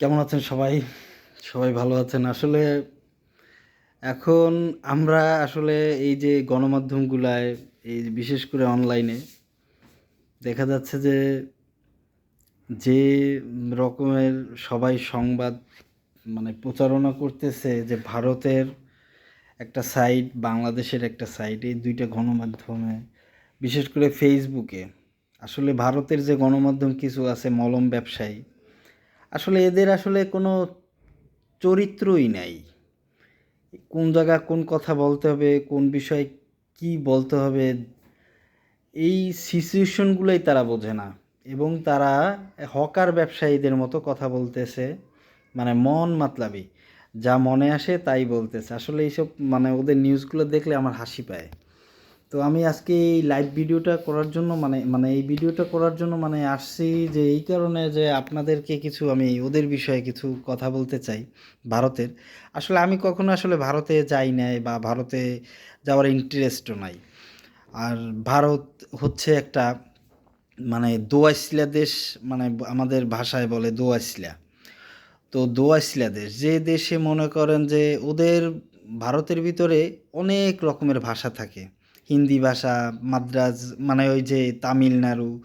কেমন আছেন সবাই? সবাই ভালো আছেন? আসলে এখন আমরা আসলে এই যে গণমাধ্যমগুলায়, এই বিশেষ করে অনলাইনে দেখা যাচ্ছে যে যে রকমের সবাই সংবাদ মানে প্রচারণা করতেছে যে ভারতের একটা সাইট বাংলাদেশের একটা সাইট এই দুইটা গণমাধ্যমে, বিশেষ করে ফেসবুকে আসলে ভারতের যে গণমাধ্যম কিছু আছে, মলম ব্যবসায়ী আসলে এদের আসলে কোনো চরিত্রই নাই। কোন জায়গা কোন কথা বলতে হবে, কোন বিষয়ে কি বলতে হবে, এই সিচুয়েশনগুলোই তারা বোঝে না। এবং তারা হকার ব্যবসায়ীদের মতো কথা বলতেছে মানে মন মাতলাবি, যা মনে আসে তাই বলতেছে। আসলে এইসব মানে ওদের নিউজগুলো দেখলে আমার হাসি পায়। তো আমি আজকে এই লাইভ ভিডিওটা করার জন্য মানে মানে এই ভিডিওটা করার জন্য মানে আসছি যে এই কারণে যে আপনাদেরকে কিছু আমি ওদের বিষয়ে কিছু কথা বলতে চাই ভারতের। আসলে আমি কখনো আসলে ভারতে যাই নাই বা ভারতে যাওয়ার ইন্টারেস্টও নাই। আর ভারত হচ্ছে একটা মানে দোয়াইসিলা দেশ মানে আমাদের ভাষায় বলে দোয়াইসিলা। তো দোয়াইসিলা দেশ, যে দেশে মনে করেন যে ওদের ভারতের ভিতরে অনেক রকমের ভাষা থাকে। হিন্দি ভাষা, মাদ্রাজ মানে ওই যে তামিলনাড়ু,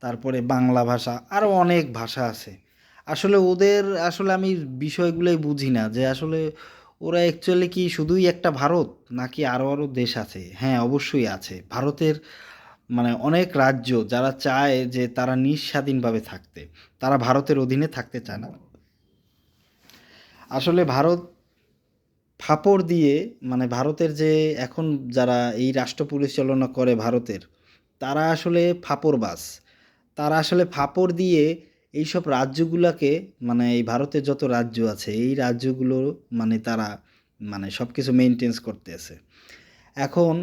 তারপরে বাংলা ভাষা আরও অনেক ভাষা আছে। আসলে ওদের, আসলে আমি বিষয়গুলোই বুঝি না যে আসলে ওরা অ্যাকচুয়ালি কি শুধুই একটা ভারত, নাকি আরও আরও দেশ আছে? হ্যাঁ অবশ্যই আছে। ভারতের মানে অনেক রাজ্য যারা চায় যে তারা নিঃস্বাধীনভাবে থাকতে, তারা ভারতের অধীনে থাকতে চায় না। আসলে ভারত ফাপড় দিয়ে মানে ভারতের যে এখন যারা এই রাষ্ট্র পরিচালনা করে ভারতের, তারা আসলে ফাপড়বাজ। তারা আসলে ফাপড় দিয়ে এইসব রাজ্যগুলোকে মানে এই ভারতের যত রাজ্য আছে, এই রাজ্যগুলো মানে তারা মানে সব কিছু মেনটেন্স করতেছে এখন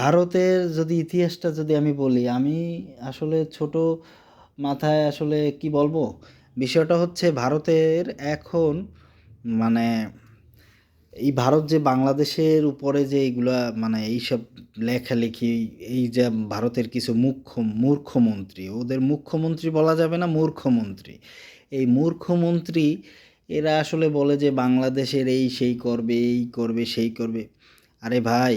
ভারতের যদি ইতিহাসটা যদি আমি বলি, আমি আসলে ছোট মাথায় আসলে কি বলব? বিষয়টা হচ্ছে ভারতের এখন মানে এই ভারত যে বাংলাদেশের উপরে যে এইগুলা মানে এইসব লেখালেখি, এই যে ভারতের কিছু মুখ্য মূর্খমন্ত্রী ওদের মুখ্যমন্ত্রী বলা যাবে না মূর্খমন্ত্রী এই মূর্খমন্ত্রী এরা আসলে বলে যে বাংলাদেশের এই সেই করবে, এই করবে, সেই করবে। আরে ভাই,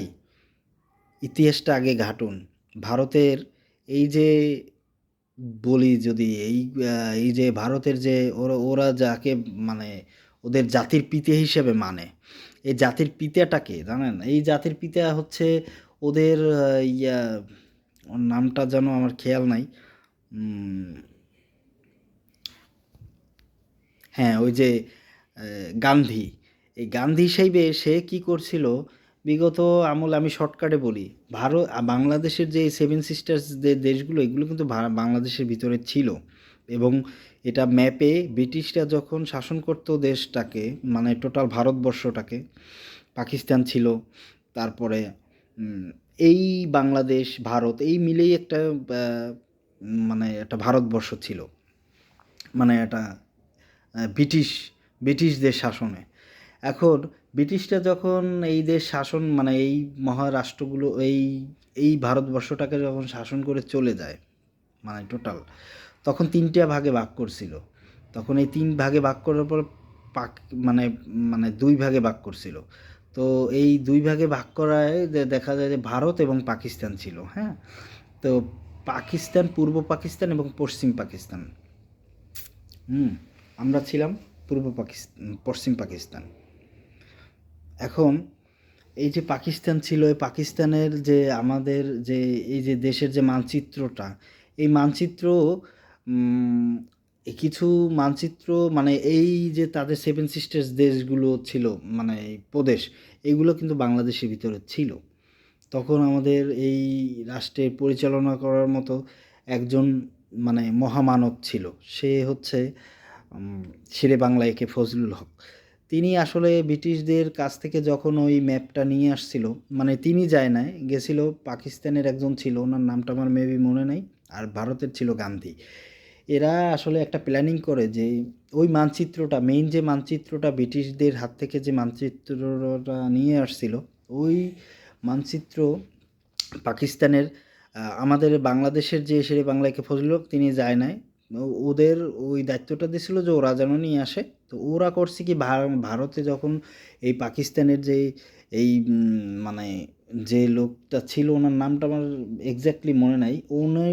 ইতিহাসটা আগে ঘাটুন। ভারতের এই যে বলি যদি এই এই যে ভারতের যে ওরা ওরা যাকে মানে ওদের জাতির পিতা হিসেবে মানে। এই জাতির পিতাটাকে, জানেন? এই জাতির পিতা হচ্ছে ওদের ইয়া, ওর নামটা যেন আমার খেয়াল নাই। হ্যাঁ ওই যে গান্ধী। এই গান্ধী হিসেবে সে কি করছিল? বিগত আমল আমি শর্টকাটে বলি, ভারত বাংলাদেশের যে সেভেন সিস্টার্স যে দেশগুলো, এগুলো কিন্তু বাংলাদেশের ভিতরে ছিল। এবং এটা ম্যাপে ব্রিটিশরা যখন শাসন করতো দেশটাকে মানে টোটাল ভারতবর্ষটাকে পাকিস্তান ছিল তারপরে এই বাংলাদেশ ভারত এই মিলেই একটা মানে একটা ভারতবর্ষ ছিল। মানে আহ, ব্রিটিশ ব্রিটিশদের শাসনে। এখন ব্রিটিশরা যখন এই দেশ শাসন মানে এই মহারাষ্ট্রগুলো এই এই ভারতবর্ষটাকে যখন শাসন করে চলে যায় মানে টোটাল তখন তিনটা ভাগে ভাগ করছিল। তখন এই তিন ভাগে ভাগ করার পর পাক মানে মানে দুই ভাগে ভাগ করছিল। তো এই দুই ভাগে ভাগ করায় দেখা যায় যে ভারত এবং পাকিস্তান ছিল হ্যাঁ? তো পাকিস্তান, পূর্ব পাকিস্তান এবং পশ্চিম পাকিস্তান। হুম, আমরা ছিলাম পূর্ব পাকিস্তান পশ্চিম পাকিস্তান। এখন এই যে পাকিস্তান ছিল, এই পাকিস্তানের যে আমাদের যে, এই যে দেশের যে মানচিত্রটা, এই মানচিত্র কিছু মানচিত্র মানে এই যে তাদের সেভেন সিস্টার্স দেশগুলো ছিল মানে প্রদেশ এইগুলো কিন্তু বাংলাদেশের ভিতরে ছিল। তখন আমাদের এই রাষ্ট্রের পরিচালনা করার মতো একজন মানে মহামানব ছিল। সে হচ্ছে শেরে বাংলা একে ফজলুল হক। তিনি আসলে ব্রিটিশদের কাছ থেকে যখন ওই ম্যাপটা নিয়ে আসছিল মানে তিনি যায় নাই, গেছিল, পাকিস্তানের একজন ছিল, ওনার নামটা আমার মেবি মনে নেই, আর ভারতের ছিল গান্ধী। এরা আসলে একটা প্ল্যানিং করে যে ওই মানচিত্রটা মেইন যে মানচিত্রটা ব্রিটিশদের হাত থেকে যে মানচিত্রটা নিয়ে আসছিল, ওই মানচিত্র পাকিস্তানের আমাদের বাংলাদেশের যে শেরে বাংলাকে ফজলুল হক তিনি যায় নাই ওদের ওই দায়িত্বটা দিছিল যে ওরা যেন নিয়ে আসে। তো ওরা করছে কি ভারতে যখন এই পাকিস্তানের যে এই মানে যে লোকটা ছিল, ওনার নামটা আমার এক্স্যাক্টলি মনে নাই, উনি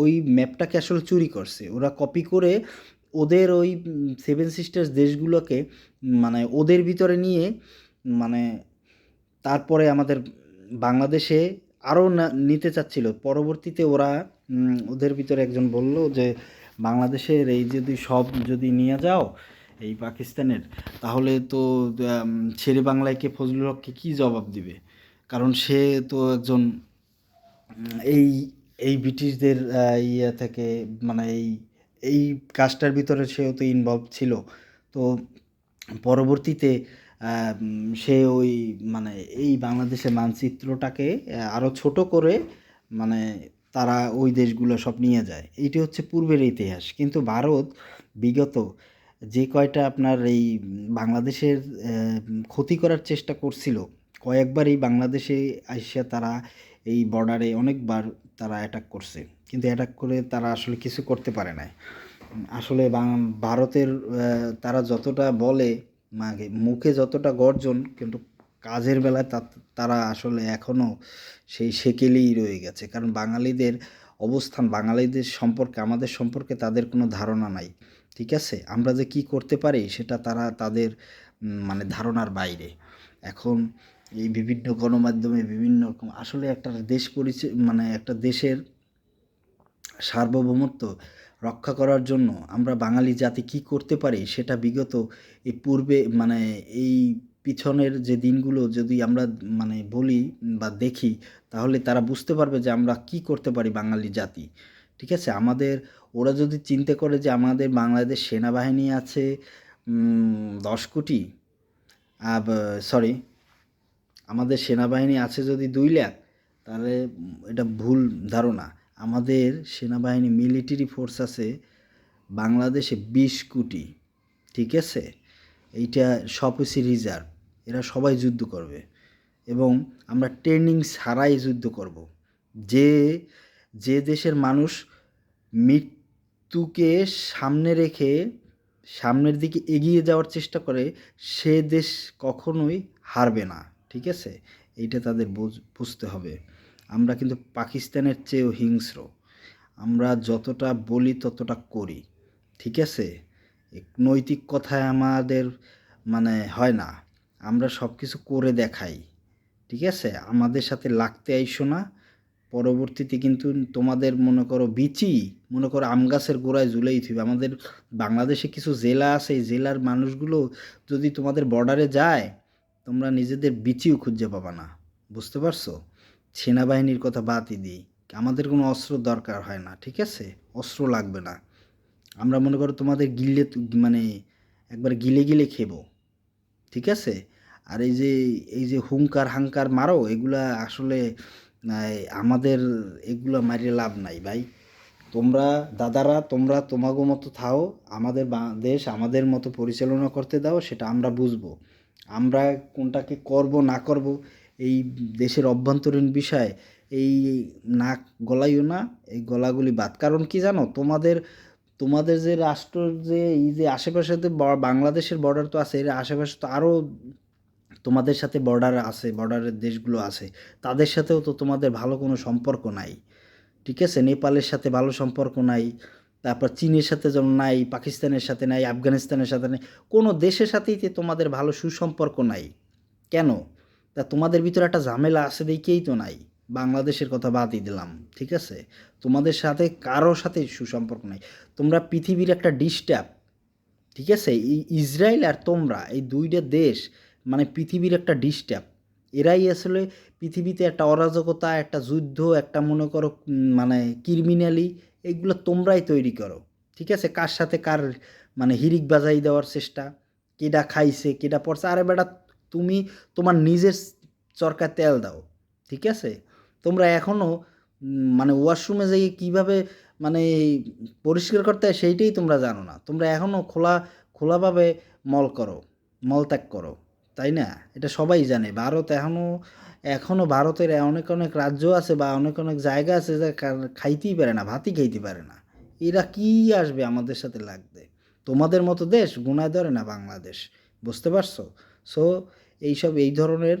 ওই ম্যাপটাকে আসলে চুরি করছে। ওরা কপি করে ওদের ওই সেভেন সিস্টার্স দেশগুলোকে মানে ওদের ভিতরে নিয়ে মানে তারপরে আমাদের বাংলাদেশে আরও নিতে চাচ্ছিল। পরবর্তীতে ওরা ওদের ভিতরে একজন বলল যে, বাংলাদেশের এই যদি সব যদি নিয়ে যাও এই পাকিস্তানের, তাহলে তো শেরে বাংলাকে ফজলুল হককে কী জবাব দিবে? কারণ সে তো একজন এই এই ব্রিটিশদের ইয়ে থেকে মানে এই এই কাজটার ভিতরে সেও তো ইনভলভ ছিল। তো পরবর্তীতে সে ওই মানে এই বাংলাদেশের মানচিত্রটাকে আরও ছোট করে মানে তারা ওই দেশগুলো সব নিয়ে যায়। এইটি হচ্ছে পূর্বের ইতিহাস। কিন্তু ভারত বিগত যে কয়টা আপনার এই বাংলাদেশের ক্ষতি করার চেষ্টা করছিল কয়েকবারই বাংলাদেশে আইসা তারা এই বর্ডারে অনেকবার তারা অ্যাটাক করছে। কিন্তু অ্যাটাক করে তারা আসলে কিছু করতে পারে না আসলে ভারতের তারা যতটা বলে মাগে মুখে যতটা গর্জন, কিন্তু কাজের বেলায় তারা আসলে এখনও সেই সেকেলেই রয়ে গেছে। কারণ বাঙালিদের অবস্থান, বাঙালিদের সম্পর্কে, আমাদের সম্পর্কে তাদের কোনো ধারণা নাই। ঠিক আছে? আমরা যে কি করতে পারি, সেটা তারা, তাদের মানে ধারণার বাইরে। এখন এই বিভিন্ন গণমাধ্যমে বিভিন্ন রকম, আসলে একটা দেশ পরিচয় মানে একটা দেশের সার্বভৌমত্ব রক্ষা করার জন্য আমরা বাঙালি জাতি কি করতে পারি সেটা বিগত এই পূর্বে মানে এই পিছনের যে দিনগুলো যদি আমরা মানে বলি বা দেখি, তাহলে তারা বুঝতে পারবে যে আমরা কি করতে পারি বাঙালি জাতি। ঠিক আছে? আমাদের, ওরা যদি চিন্তা করে যে আমাদের বাংলাদেশ সেনাবাহিনী আছে দশ কোটি সরি আমাদের সেনাবাহিনী আছে যদি দুই লাখ, তাহলে এটা ভুল ধারণা। আমাদের সেনাবাহিনী মিলিটারি ফোর্স আছে বাংলাদেশে বিশ কোটি, ঠিক আছে? এইটা হচ্ছে রিজার্ভ, এরা সবাই যুদ্ধ করবে। এবং আমরা ট্রেনিং ছাড়াই যুদ্ধ করব। যে যে দেশের মানুষ মৃত্যুকে সামনে রেখে সামনের দিকে এগিয়ে যাওয়ার চেষ্টা করে, সে দেশ কখনোই হারবে না। ঠিক আছে? এইটা তাদের বুঝ- বুঝতে হবে। আমরা কিন্তু পাকিস্তানের চেয়েও হিংস্র। আমরা যতটা বলি ততটা করি। ঠিক আছে? নৈতিক কথায় আমাদের মানে হয় না। আমরা সব কিছু করে দেখাই। ঠিক আছে? আমাদের সাথে লাগতে আইসো না। পরবর্তীতে কিন্তু তোমাদের মনে করো বিচি, মনে করো আম গাছের গোড়ায় ঝুলেই থিবে আমাদের বাংলাদেশে কিছু জেলা আছে, এই জেলার মানুষগুলো যদি তোমাদের বর্ডারে যায় তোমরা নিজেদের বিচিও খুঁজে পাবা না, বুঝতে পারছ? সেনাবাহিনীর কথা বাদই দিই, আমাদের কোনো অস্ত্র দরকার হয় না, ঠিক আছে? অস্ত্র লাগবে না। আমরা মনে করো তোমাদের গিলে মানে একবার গিলে গিলে খেবো, ঠিক আছে? আর এই যে এই যে হুঙ্কার হাঙ্কার মারো, এগুলা আসলে আমাদের এগুলা মারিয়ে লাভ নাই ভাই। তোমরা দাদারা, তোমরা তোমাগো মতো থাও, আমাদের দেশ আমাদের মতো পরিচালনা করতে দাও, সেটা আমরা বুঝব। আমরা কোনটাকে করব, না করব, এই দেশের অভ্যন্তরীণ বিষয়ে, এই নাক গলাইও না, এই গলাগুলি বাদ। কারণ কি জানো, তোমাদের তোমাদের যে রাষ্ট্র, যে এই যে আশেপাশে তো বাংলাদেশের বর্ডার তো আছে, এর আশেপাশে তো আরও তোমাদের সাথে বর্ডার আছে বর্ডারের দেশগুলো আছে, তাদের সাথেও তো তোমাদের ভালো কোনো সম্পর্ক নাই। ঠিক আছে? নেপালের সাথে ভালো সম্পর্ক নাই তারপর চীনের সাথে যেমন নাই, পাকিস্তানের সাথে নাই, আফগানিস্তানের সাথে নাই, কোনো দেশের সাথেই তো তোমাদের ভালো সুসম্পর্ক নাই। কেন? তা তোমাদের ভিতরে একটা ঝামেলা আছে দেখেই তো নাই। বাংলাদেশের কথা বাদই দিলাম, ঠিক আছে? তোমাদের সাথে কারোর সাথে সুসম্পর্ক নাই। তোমরা পৃথিবীর একটা ডিস্টার্ব, ঠিক আছে? ইসরায়েল আর তোমরা, এই দুইটা দেশ মানে পৃথিবীর একটা ডিস্টার্ব। এরাই আসলে পৃথিবীতে একটা অরাজকতা, একটা যুদ্ধ, একটা মনে করো মানে ক্রিমিনালি এগুলো তোমরাই তৈরি করো। ঠিক আছে? কার সাথে কার মানে হিরিক বাজাই দেওয়ার চেষ্টা, কেডা খাইছে, কেডা পড়ছে, আরে বেটা তুমি তোমার নিজের চরকার তেল দাও। ঠিক আছে? তোমরা এখনও মানে ওয়াশরুমে যাই কীভাবে মানে পরিষ্কার করতে হয় সেইটাই তোমরা জানো না। তোমরা এখনও খোলা, খোলাভাবে মল করো মলত্যাগ করো। তাই না? এটা সবাই জানে। ভারত এখনও এখনও ভারতের অনেক অনেক রাজ্য আছে বা অনেক অনেক জায়গা আছে যা খাইতেই পারে না, ভাতই খাইতে পারে না। এরা কি আসবে আমাদের সাথে লাগবে তোমাদের মতো দেশ গুনায় ধরে না বাংলাদেশ? বুঝতে পারছ? সো এইসব, এই ধরনের,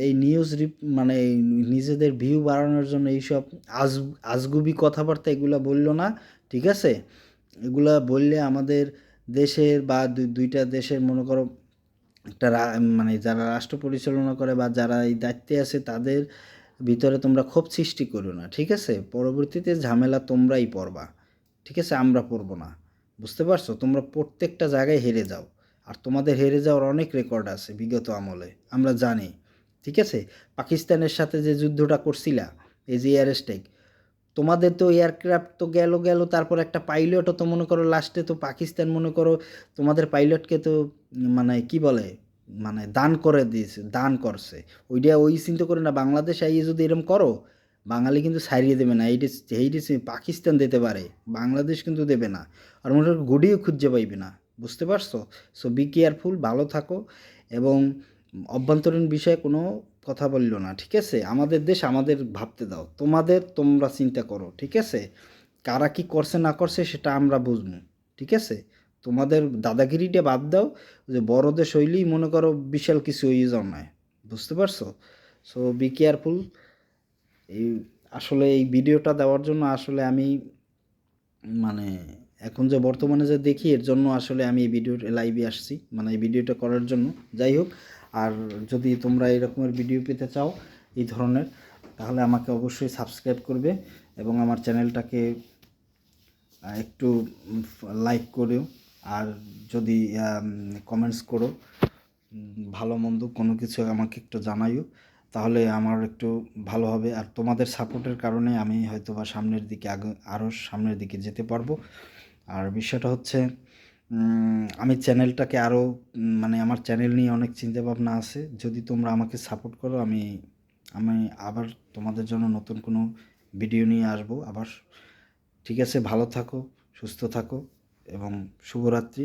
এই নিউজ রিপ মানে নিজেদের ভিউ বাড়ানোর জন্য এইসব আজ, আজগুবি কথাবার্তা এগুলো বলল না, ঠিক আছে? এগুলা বললে আমাদের দেশের বা দুই- দুইটা দেশের মনে করো একটা মানে যারা রাষ্ট্র পরিচালনা করে বা যারা এই দায়িত্বে আছে তাদের ভিতরে তোমরা ক্ষোভ সৃষ্টি করো না, ঠিক আছে? পরবর্তীতে ঝামেলা তোমরাই পড়বা, ঠিক আছে? আমরা পড়ব না, বুঝতে পারছ? তোমরা প্রত্যেকটা জায়গায় হেরে যাও, আর তোমাদের হেরে যাওয়ার অনেক রেকর্ড আছে বিগত আমলে, আমরা জানি, ঠিক আছে? পাকিস্তানের সাথে যে যুদ্ধটা করছিলা, এই যে এয়ার স্ট্রাইক তোমাদের তো এয়ারক্রাফট তো গেল গেল, তারপর একটা পাইলটও তো মনে করো লাস্টে তো পাকিস্তান মনে করো তোমাদের পাইলটকে তো মানে কি বলে মানে দান করে দিয়েছে, দান করছে। ওইটা ওই চিন্তা করে না, বাংলাদেশ আইয়ে যদি এরকম করো, বাঙালি কিন্তু সারিয়ে দেবে না, এইটি এইটি পাকিস্তান দিতে পারে, বাংলাদেশ কিন্তু দেবে না, আর মনে করো গুডিও খুঁজে পাইবে না, বুঝতে পারছ? সো বি কেয়ারফুল ভালো থাকো, এবং অভ্যন্তরীণ বিষয়ে কোনো কথা বলল না, ঠিক আছে? আমাদের দেশ আমাদের ভাবতে দাও। তোমাদের তোমরা চিন্তা করো, ঠিক আছে? কারা কি করছে না করছে সেটা আমরা বুঝব, ঠিক আছে? তোমাদের দাদাগিরিটা বাদ দাও যে বড়দের শৈলী, মনে করো, বিশাল কিছু যাও নয় বুঝতে পারছ? সো বি কেয়ারফুল এই আসলে এই ভিডিওটা দেওয়ার জন্য আসলে আমি মানে এখন যে বর্তমানে যে দেখি, এর জন্য আসলে আমি এই ভিডিও লাইভে আসছি মানে এই ভিডিওটা করার জন্য। যাই হোক আর যদি তোমরা এরকমের ভিডিও পেতে চাও এই ধরনের, তাহলে আমাকে অবশ্যই সাবস্ক্রাইব করবে এবং আমার চ্যানেলটাকে একটু লাইক করো আর যদি কমেন্টস করো ভালো মন্দ কোনো কিছু আমাকে একটু জানাইও, তাহলে আমার একটু ভালো হবে। আর তোমাদের সাপোর্টের কারণে আমি হয়তো বা সামনের দিকে আগে আরও সামনের দিকে যেতে পারব। আর বিষয়টা হচ্ছে আমি চ্যানেলটাকে আরও মানে আমার চ্যানেল নিয়ে অনেক চিন্তা ভাবনা আছে। যদি তোমরা আমাকে সাপোর্ট করো, আমি আমি আবার তোমাদের জন্য নতুন কোনো ভিডিও নিয়ে আসব। আবার ঠিক আছে, ভালো থাকো, সুস্থ থাকো এবং শুভরাত্রি।